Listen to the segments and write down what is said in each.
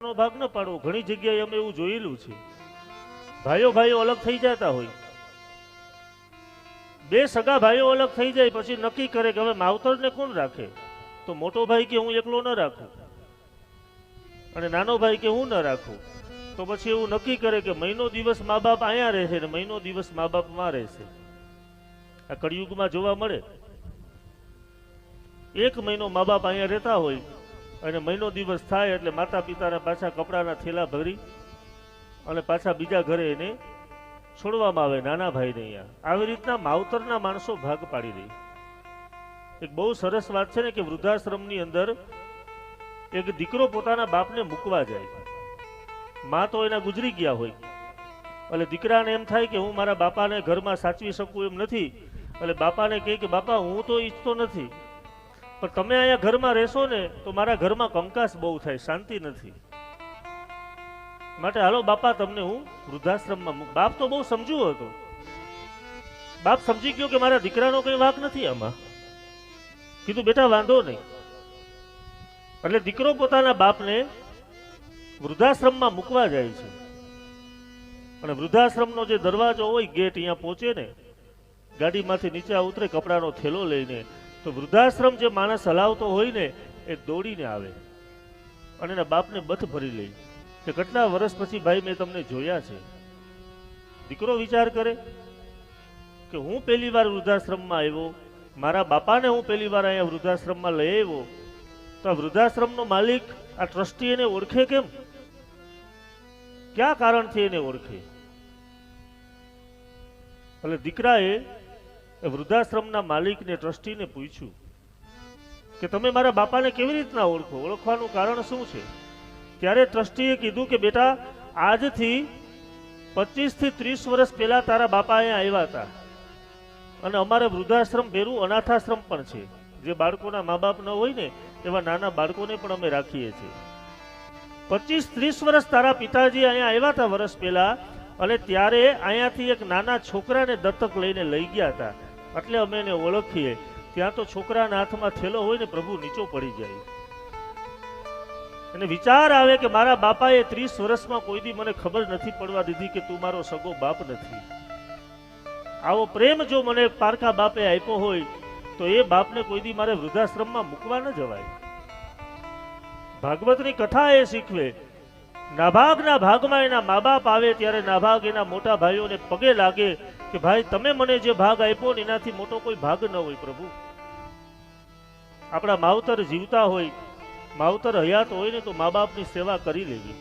નો ભાગ ન પાડવો. ઘણી જગ્યાએ અમે એવું જોયેલું છે. ભાઈઓ ભાઈઓ અલગ થઈ જતા હોય. બે સગા ભાઈઓ અલગ થઈ જાય, પછી નક્કી કરે કે હવે માવતરને કોણ રાખે? તો મોટો ભાઈ કે હું એકલો ન રાખું? અને નાનો ભાઈ કે હું ન રાખું? તો પછી એવું નક્કી કરે કે મહિનો દિવસ મા બાપ અહીંયા રહેશે ને મહિનો દિવસ મા બાપમાં રહેશે. આ કળિયુગમાં જોવા મળે. એક મહિનો મા બાપ અહીંયા રહેતા હોય અને મહિનો દિવસ થાય એટલે માતા પિતાને પાછા કપડાના થેલા ભરી અને પાછા બીજા ઘરે એને છોડવામાં આવે નાના ભાઈને અહીંયા. આવી રીતના માવતરના માણસો ભાગ પાડી દે. એક બહુ સરસ વાત છે ને કે વૃદ્ધાશ્રમની અંદર એક દીકરો પોતાના બાપને મૂકવા જાય. મા તો એના ગુજરી ગયા હોય. એટલે દીકરાને એમ થાય કે હું મારા બાપાને ઘરમાં સાચવી શકું એમ નથી. એટલે બાપાને કહે કે, બાપા, હું તો ઈચ્છતો નથી. પણ તમે અહીંયા ઘરમાં રહેશો ને, તો મારા ઘરમાં કંકાસ બહુ થાય, શાંતિ નથી. માટે હાલો બાપા, તમને હું વૃદ્ધાશ્રમમાં મૂક. બાપ તો બહુ સમજુ હતો. બાપ સમજી ગયો કે મારા દીકરાનો કઈ વાક નથી આમાં. કીધું, બેટા, વાંધો નહીં. એટલે દીકરો પોતાના બાપને વૃદ્ધાશ્રમમાં મૂકવા જાય છે. અને વૃદ્ધાશ્રમનો જે દરવાજો હોય, ગેટ અહીંયા પહોંચે ને, ગાડીમાંથી નીચે ઉતરે, કપડાનો થેલો લઈને તો વૃદ્ધાશ્રમ જે માણસ હલાવતો હોય ને, એ દોડીને આવે. અને એના બાપને બથ ભરી લે. કે કેટલા વર્ષ પછી ભાઈ મેં તમને જોયા છે? દીકરો વિચાર કરે કે હું પહેલી વાર વૃદ્ધાશ્રમમાં આવ્યો, મારા બાપાને હું પહેલી વાર અહીંયા વૃદ્ધાશ્રમમાં લઈ આવ્યો, તો આ વૃદ્ધાશ્રમનો માલિક, આ ટ્રસ્ટી એને ઓળખે કેમ? કયા કારણથી એને ઓળખે? એટલે દીકરાએ વૃદ્ધાશ્રમના માલિકને, ટ્રસ્ટીને પૂછ્યું કે તમે મારા બાપાને કેવી રીતના ઓળખો? ઓળખવાનું કારણ શું છે? ત્યારે ટ્રસ્ટીએ કીધું કે, બેટા, આજથી પચીસથી ત્રીસ વર્ષ પહેલા તારા બાપા અહીંયા આવ્યા હતા. અને અમારે વૃદ્ધાશ્રમ ભેરું અનાથાશ્રમ પણ છે. જે બાળકોના મા બાપ ન હોય ને, એવા નાના બાળકોને પણ અમે રાખીએ છીએ. પચીસ ત્રીસ વર્ષ તારા પિતાજી અહીંયા આવ્યા હતા વર્ષ પહેલા, અને ત્યારે અહીંયાથી એક નાના છોકરાને દત્તક લઈને લઈ ગયા હતા. એટલે અમે એને ઓળખીએ. ત્યાં તો છોકરાના હાથમાં થેલો હોય ને પ્રભુ નીચો પડી જાય. અને વિચાર આવે કે મારા બાપાએ ત્રીસ વર્ષમાં કોઈ દી મને ખબર નથી પડવા દીધી કે તું મારો સગો બાપ નથી. આવો પ્રેમ જો મને પારકા બાપે આપ્યો હોય, તો એ બાપને કોઈ દી મારે વૃદ્ધાશ્રમમાં મૂકવા ન જવાય. ભાગવતની કથા એ શીખવે, નાભાગના ભાગમાં એના મા બાપ આવે ત્યારે નાભાગ એના મોટા ભાઈઓને પગે લાગે કે ભાઈ, તમે મને જે ભાગ આપ્યો ને એનાથી મોટો કોઈ ભાગ ન હોય પ્રભુ. આપણા માવતર જીવતા હોય, માવતર હયાત હોય ને તો મા બાપની સેવા કરી લેવી.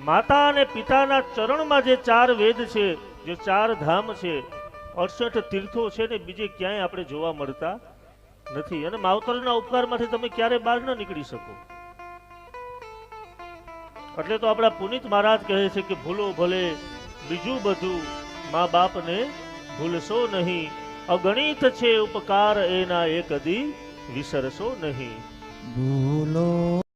માતા અને પિતાના ચરણમાં જે ચાર વેદ છે, જે ચાર ધામ છે, અડસઠ તીર્થો છે ને બીજે ક્યાંય આપણે જોવા મળતા નથી. અને માવતરના ઉપકારમાંથી તમે ક્યારે બહાર ન નીકળી શકો. એટલે તો આપણા પુનિત મહારાજ કહે છે કે ભૂલો ભલે બીજું બધું મા બાપને ભૂલશો નહીં. અગણિત છે ઉપકાર એના એ કદી વિસરશો નહીં. ભૂલો